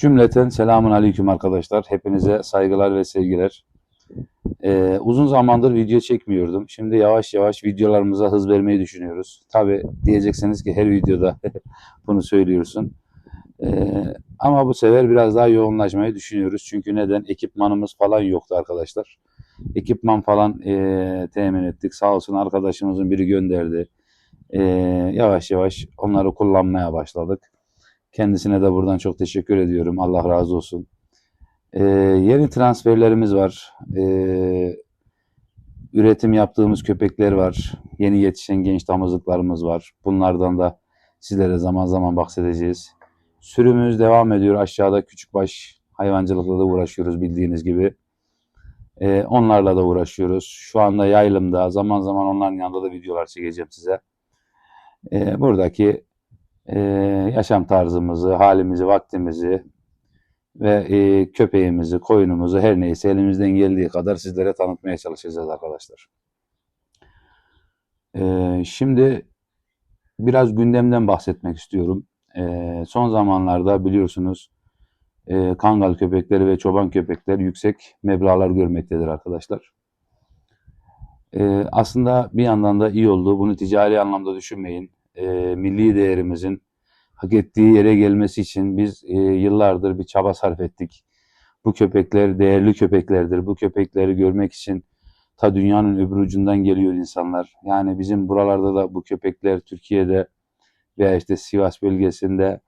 Cümleten selamun aleyküm arkadaşlar. Hepinize saygılar ve sevgiler. Ee, uzun zamandır video çekmiyordum. Şimdi yavaş yavaş videolarımıza hız vermeyi düşünüyoruz. Tabi diyeceksiniz ki her videoda bunu söylüyorsun. Ee, ama bu sefer biraz daha yoğunlaşmayı düşünüyoruz. Çünkü neden? Ekipmanımız falan yoktu arkadaşlar. Ekipman falan ee, temin ettik. Sağ olsun arkadaşımızın biri gönderdi. Ee, yavaş yavaş onları kullanmaya başladık. Kendisine de buradan çok teşekkür ediyorum. Allah razı olsun. Ee, yeni transferlerimiz var. Ee, üretim yaptığımız köpekler var. Yeni yetişen genç damızlıklarımız var. Bunlardan da sizlere zaman zaman bahsedeceğiz. Sürümümüz devam ediyor. Aşağıda küçükbaş hayvancılıkla da uğraşıyoruz bildiğiniz gibi. Ee, onlarla da uğraşıyoruz. Şu anda yaylımda. Zaman zaman onların yanında da videolar çekeceğim size. Ee, buradaki e, yaşam tarzımızı, halimizi, vaktimizi ve e, köpeğimizi, koyunumuzu her neyse elimizden geldiği kadar sizlere tanıtmaya çalışacağız arkadaşlar. E, şimdi biraz gündemden bahsetmek istiyorum. E, son zamanlarda biliyorsunuz e, kangal köpekleri ve çoban köpekler yüksek meblağlar görmektedir arkadaşlar. E, aslında bir yandan da iyi oldu. Bunu ticari anlamda düşünmeyin. E, milli değerimizin hak ettiği yere gelmesi için biz e, yıllardır bir çaba sarf ettik. Bu köpekler değerli köpeklerdir. Bu köpekleri görmek için ta dünyanın öbür ucundan geliyor insanlar. Yani bizim buralarda da bu köpekler Türkiye'de veya işte Sivas bölgesinde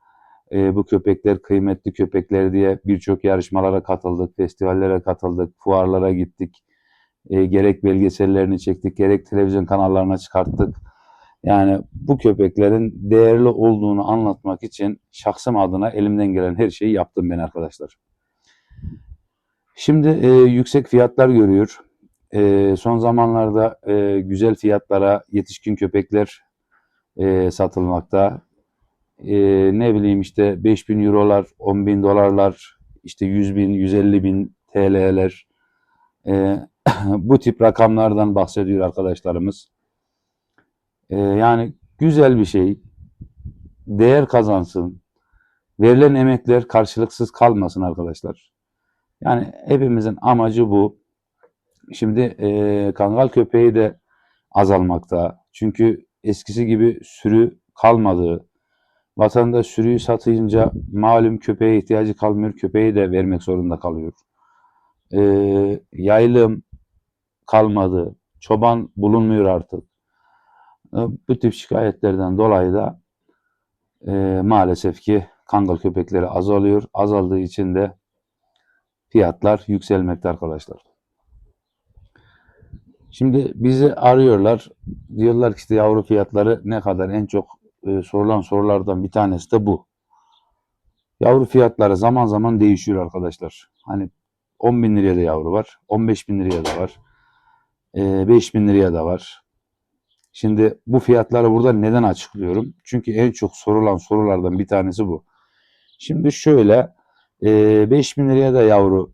e, bu köpekler kıymetli köpekler diye birçok yarışmalara katıldık, festivallere katıldık, fuarlara gittik. E, gerek belgesellerini çektik, gerek televizyon kanallarına çıkarttık. Yani bu köpeklerin değerli olduğunu anlatmak için şahsım adına elimden gelen her şeyi yaptım ben arkadaşlar. Şimdi e, yüksek fiyatlar görüyor. E, son zamanlarda e, güzel fiyatlara yetişkin köpekler e, satılmakta. E, ne bileyim işte 5000 eurolar, 10 bin dolarlar, işte 100 bin, 150 bin TL'ler. E, bu tip rakamlardan bahsediyor arkadaşlarımız. Ee, yani güzel bir şey. Değer kazansın. Verilen emekler karşılıksız kalmasın arkadaşlar. Yani hepimizin amacı bu. Şimdi e, kangal köpeği de azalmakta. Çünkü eskisi gibi sürü kalmadı. Vatandaş sürüyü satınca malum köpeğe ihtiyacı kalmıyor. Köpeği de vermek zorunda kalıyor. E, yaylım kalmadı. Çoban bulunmuyor artık. Bu tip şikayetlerden dolayı da e, maalesef ki kangal köpekleri azalıyor. Azaldığı için de fiyatlar yükselmekte arkadaşlar. Şimdi bizi arıyorlar. Diyorlar ki işte yavru fiyatları ne kadar en çok e, sorulan sorulardan bir tanesi de bu. Yavru fiyatları zaman zaman değişiyor arkadaşlar. Hani 10 bin liraya da yavru var. 15 bin liraya da var. E, 5 bin liraya da var. Şimdi bu fiyatları burada neden açıklıyorum? Çünkü en çok sorulan sorulardan bir tanesi bu. Şimdi şöyle e, 5 bin liraya da yavru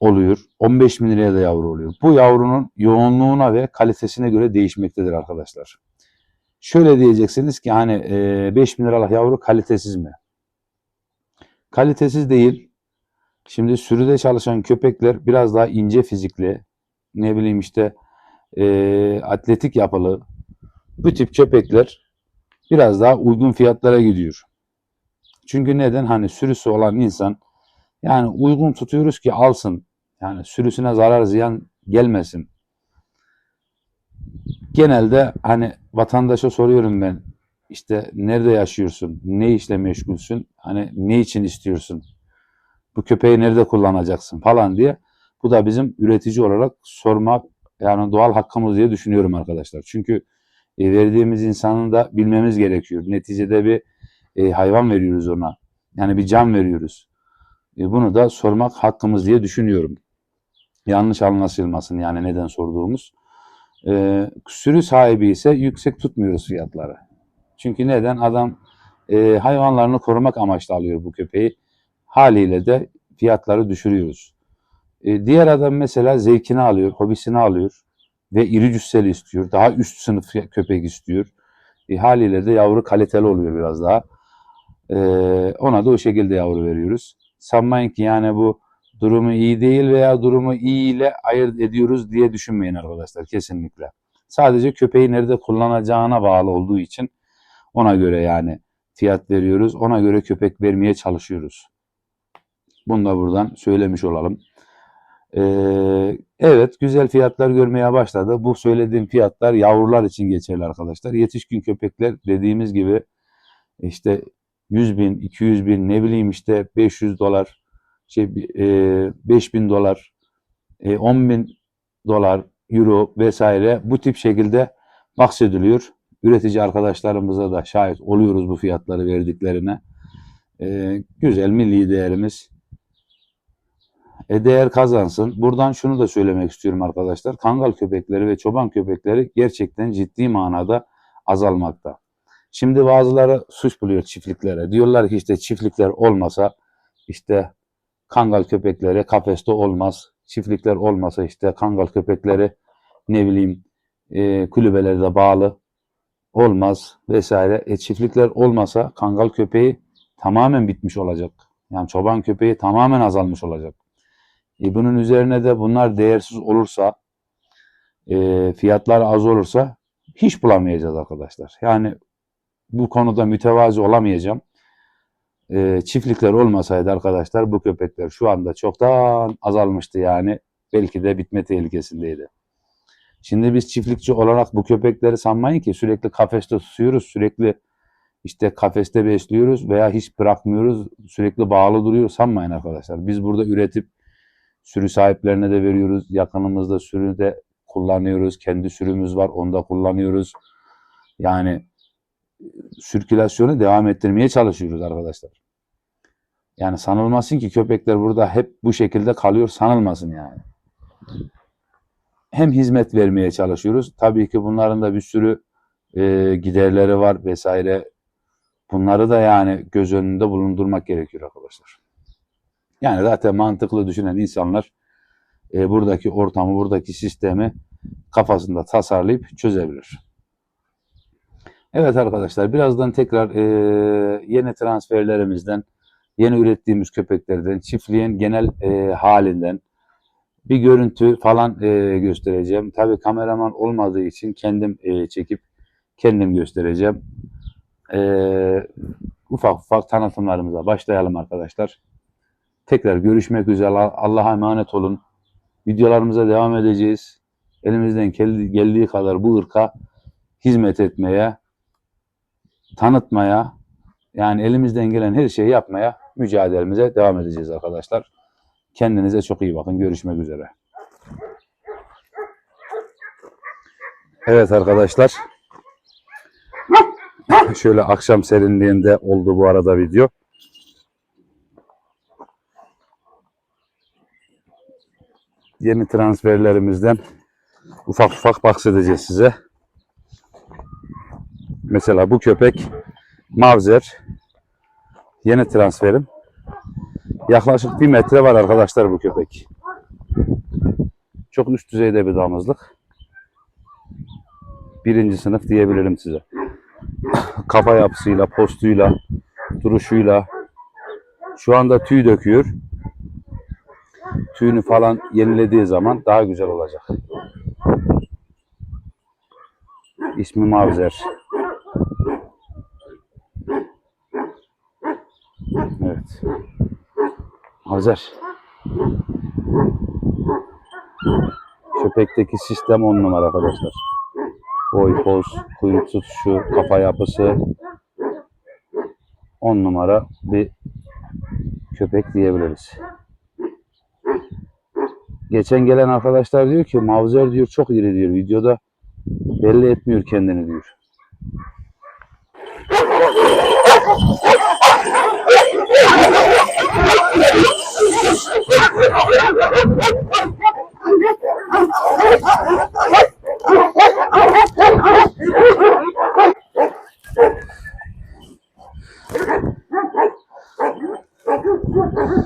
oluyor. 15 bin liraya da yavru oluyor. Bu yavrunun yoğunluğuna ve kalitesine göre değişmektedir arkadaşlar. Şöyle diyeceksiniz ki hani e, 5 bin liralık yavru kalitesiz mi? Kalitesiz değil. Şimdi sürüde çalışan köpekler biraz daha ince fizikli. Ne bileyim işte e, atletik yapılı bu tip köpekler biraz daha uygun fiyatlara gidiyor. Çünkü neden? Hani sürüsü olan insan yani uygun tutuyoruz ki alsın. Yani sürüsüne zarar ziyan gelmesin. Genelde hani vatandaşa soruyorum ben işte nerede yaşıyorsun? Ne işle meşgulsün? Hani ne için istiyorsun? Bu köpeği nerede kullanacaksın falan diye. Bu da bizim üretici olarak sorma yani doğal hakkımız diye düşünüyorum arkadaşlar. Çünkü e, verdiğimiz insanın da bilmemiz gerekiyor. Neticede bir e, hayvan veriyoruz ona. Yani bir can veriyoruz. E, bunu da sormak hakkımız diye düşünüyorum. Yanlış anlaşılmasın yani neden sorduğumuz. E, sürü sahibi ise yüksek tutmuyoruz fiyatları. Çünkü neden? Adam e, hayvanlarını korumak amaçlı alıyor bu köpeği. Haliyle de fiyatları düşürüyoruz. E, diğer adam mesela zevkini alıyor, hobisini alıyor ve iri cüsseli istiyor. Daha üst sınıf köpek istiyor. E, haliyle de yavru kaliteli oluyor biraz daha. Ee, ona da o şekilde yavru veriyoruz. Sanmayın ki yani bu durumu iyi değil veya durumu iyi ile ayırt ediyoruz diye düşünmeyin arkadaşlar kesinlikle. Sadece köpeği nerede kullanacağına bağlı olduğu için ona göre yani fiyat veriyoruz. Ona göre köpek vermeye çalışıyoruz. Bunu da buradan söylemiş olalım. Ee, evet güzel fiyatlar görmeye başladı. Bu söylediğim fiyatlar yavrular için geçerli arkadaşlar. Yetişkin köpekler dediğimiz gibi işte 100 bin, 200 bin ne bileyim işte 500 dolar, şey, e, 5000 dolar, e, 10 bin dolar, euro vesaire bu tip şekilde bahsediliyor. Üretici arkadaşlarımıza da şahit oluyoruz bu fiyatları verdiklerine. E, güzel milli değerimiz e, değer kazansın. Buradan şunu da söylemek istiyorum arkadaşlar. Kangal köpekleri ve çoban köpekleri gerçekten ciddi manada azalmakta. Şimdi bazıları suç buluyor çiftliklere. Diyorlar ki işte çiftlikler olmasa işte kangal köpekleri kafeste olmaz. Çiftlikler olmasa işte kangal köpekleri ne bileyim e, kulübelerde bağlı olmaz vesaire. E, çiftlikler olmasa kangal köpeği tamamen bitmiş olacak. Yani çoban köpeği tamamen azalmış olacak. E, bunun üzerine de bunlar değersiz olursa, e, fiyatlar az olursa hiç bulamayacağız arkadaşlar. Yani bu konuda mütevazi olamayacağım. E, çiftlikler olmasaydı arkadaşlar bu köpekler şu anda çoktan azalmıştı yani. Belki de bitme tehlikesindeydi. Şimdi biz çiftlikçi olarak bu köpekleri sanmayın ki sürekli kafeste tutuyoruz, sürekli işte kafeste besliyoruz veya hiç bırakmıyoruz, sürekli bağlı duruyor sanmayın arkadaşlar. Biz burada üretip Sürü sahiplerine de veriyoruz. Yakınımızda sürü de kullanıyoruz. Kendi sürümüz var. Onu da kullanıyoruz. Yani sirkülasyonu devam ettirmeye çalışıyoruz arkadaşlar. Yani sanılmasın ki köpekler burada hep bu şekilde kalıyor sanılmasın yani. Hem hizmet vermeye çalışıyoruz. Tabii ki bunların da bir sürü e, giderleri var vesaire. Bunları da yani göz önünde bulundurmak gerekiyor arkadaşlar. Yani zaten mantıklı düşünen insanlar e, buradaki ortamı, buradaki sistemi kafasında tasarlayıp çözebilir. Evet arkadaşlar birazdan tekrar e, yeni transferlerimizden, yeni ürettiğimiz köpeklerden, çiftliğin genel e, halinden bir görüntü falan e, göstereceğim. Tabi kameraman olmadığı için kendim e, çekip kendim göstereceğim. E, ufak ufak tanıtımlarımıza başlayalım arkadaşlar. Tekrar görüşmek üzere. Allah'a emanet olun. Videolarımıza devam edeceğiz. Elimizden geldiği kadar bu ırka hizmet etmeye, tanıtmaya, yani elimizden gelen her şeyi yapmaya mücadelemize devam edeceğiz arkadaşlar. Kendinize çok iyi bakın. Görüşmek üzere. Evet arkadaşlar. Şöyle akşam serinliğinde oldu bu arada video. Yeni transferlerimizden ufak ufak bahsedeceğiz size. Mesela bu köpek Mavzer yeni transferim. Yaklaşık bir metre var arkadaşlar bu köpek. Çok üst düzeyde bir damızlık. Birinci sınıf diyebilirim size. Kafa yapısıyla, postuyla, duruşuyla şu anda tüy döküyor tüyünü falan yenilediği zaman daha güzel olacak. İsmi Mavzer. Evet. Mavzer. Köpekteki sistem on numara arkadaşlar. Boy, poz, kuyruk tutuşu, kafa yapısı on numara bir köpek diyebiliriz. Geçen gelen arkadaşlar diyor ki Mavzer diyor çok iri diyor videoda belli etmiyor kendini diyor.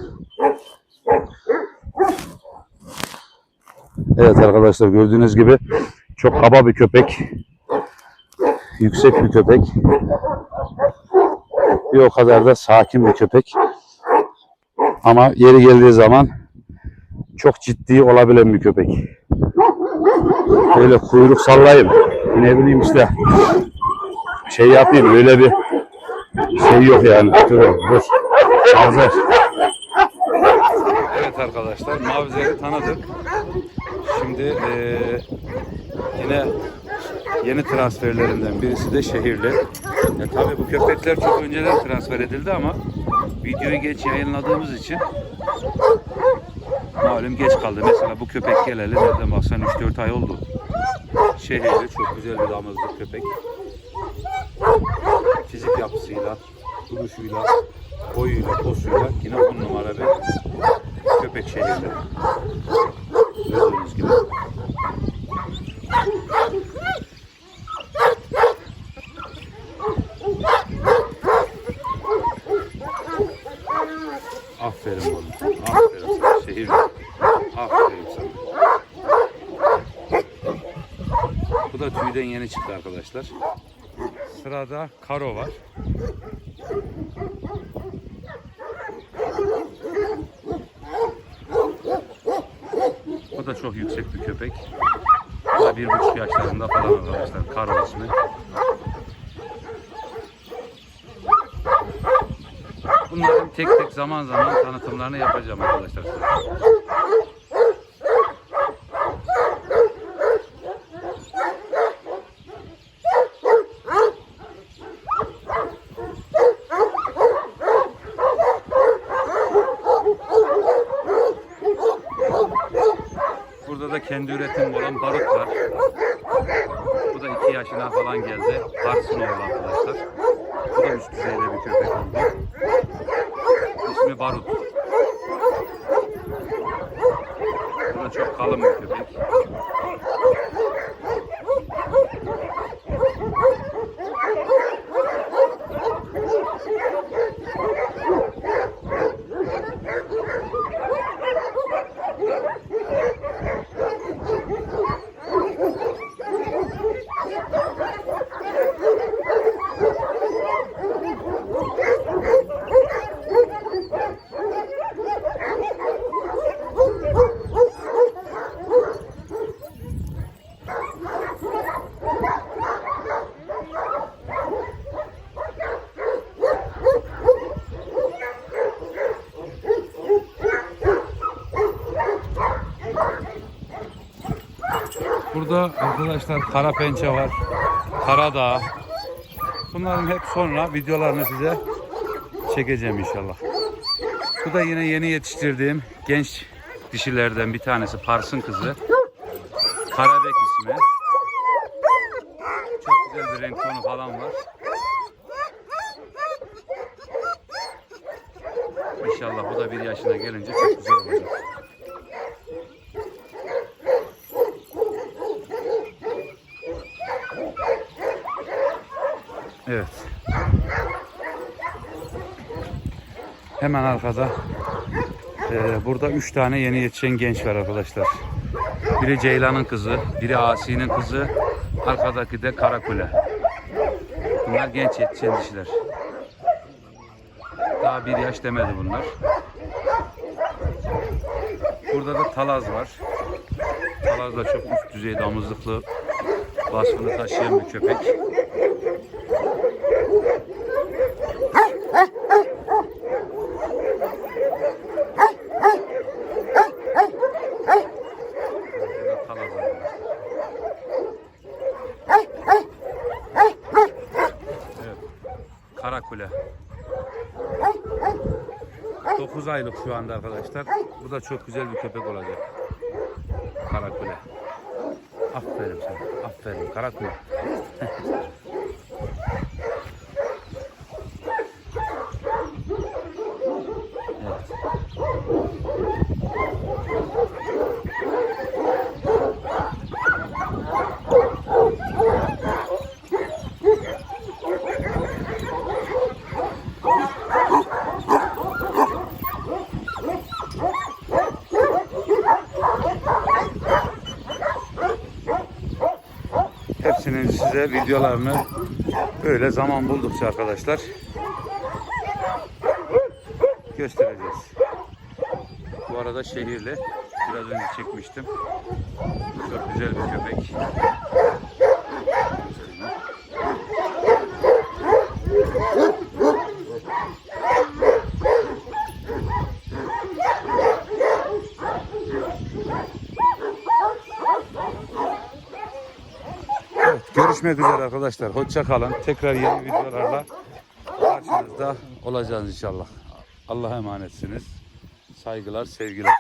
Evet arkadaşlar gördüğünüz gibi çok kaba bir köpek. Yüksek bir köpek. bir o kadar da sakin bir köpek. Ama yeri geldiği zaman çok ciddi olabilen bir köpek. Böyle kuyruk sallayayım. Ne bileyim işte şey yapayım öyle bir şey yok yani. Dur, dur. Hazır. Evet arkadaşlar Mavzer'i tanıdık. Şimdi eee, yine yeni transferlerinden birisi de şehirli. Ya tabii bu köpekler çok önceden transfer edildi ama videoyu geç yayınladığımız için malum geç kaldı. Mesela bu köpek geleli nereden baksan 3-4 ay oldu. Şehirli çok güzel bir damızlık köpek. Fizik yapısıyla, duruşuyla, boyuyla, posuyla yine on numara bir köpek şehirli. Gördüğünüz gibi. Aferin oğlum. Aferin sana şehirli. Aferin sana. Bu da tüyden yeni çıktı arkadaşlar. Sırada karo var. O da çok yüksek bir köpek. Bir buçuk yaşlarında falan arkadaşlar. Karo ismi. Bunların tek tek zaman zaman tanıtımlarını yapacağım arkadaşlar. Kendi üretim olan barut var. Bu da iki yaşına falan geldi. Parsın oğlu arkadaşlar. Bu da üst düzeyde bir köpek oldu. İsmi Barut. Bu da çok kalın bir köpek. Burada arkadaşlar kara pençe var. Karadağ. Bunların hep sonra videolarını size çekeceğim inşallah. Bu da yine yeni yetiştirdiğim genç dişilerden bir tanesi Pars'ın kızı. Karabek ismi. Çok güzel bir renk tonu falan var. İnşallah bu da bir yaşına gelince çok güzel olacak. Evet. Hemen arkada e, burada üç tane yeni yetişen genç var arkadaşlar. Biri Ceylan'ın kızı, biri Asi'nin kızı, arkadaki de Karakule. Bunlar genç yetişen dişiler. Daha bir yaş demedi bunlar. Burada da Talaz var. Talaz da çok üst düzey damızlıklı vasfını taşıyan bir köpek. Burada Talaz arkadaşlar. Evet. Karakule. 9 aylık şu anda arkadaşlar. Bu da çok güzel bir köpek olacak. Karakule. Aferin sana. Aferin. Karakule. de videolarını böyle zaman buldukça arkadaşlar göstereceğiz. Bu arada şehirli biraz önce çekmiştim. Çok güzel bir köpek. Görüşmek üzere arkadaşlar. Hoşça kalın. Tekrar yeni videolarla karşınızda olacağız inşallah. Allah'a emanetsiniz. Saygılar, sevgiler.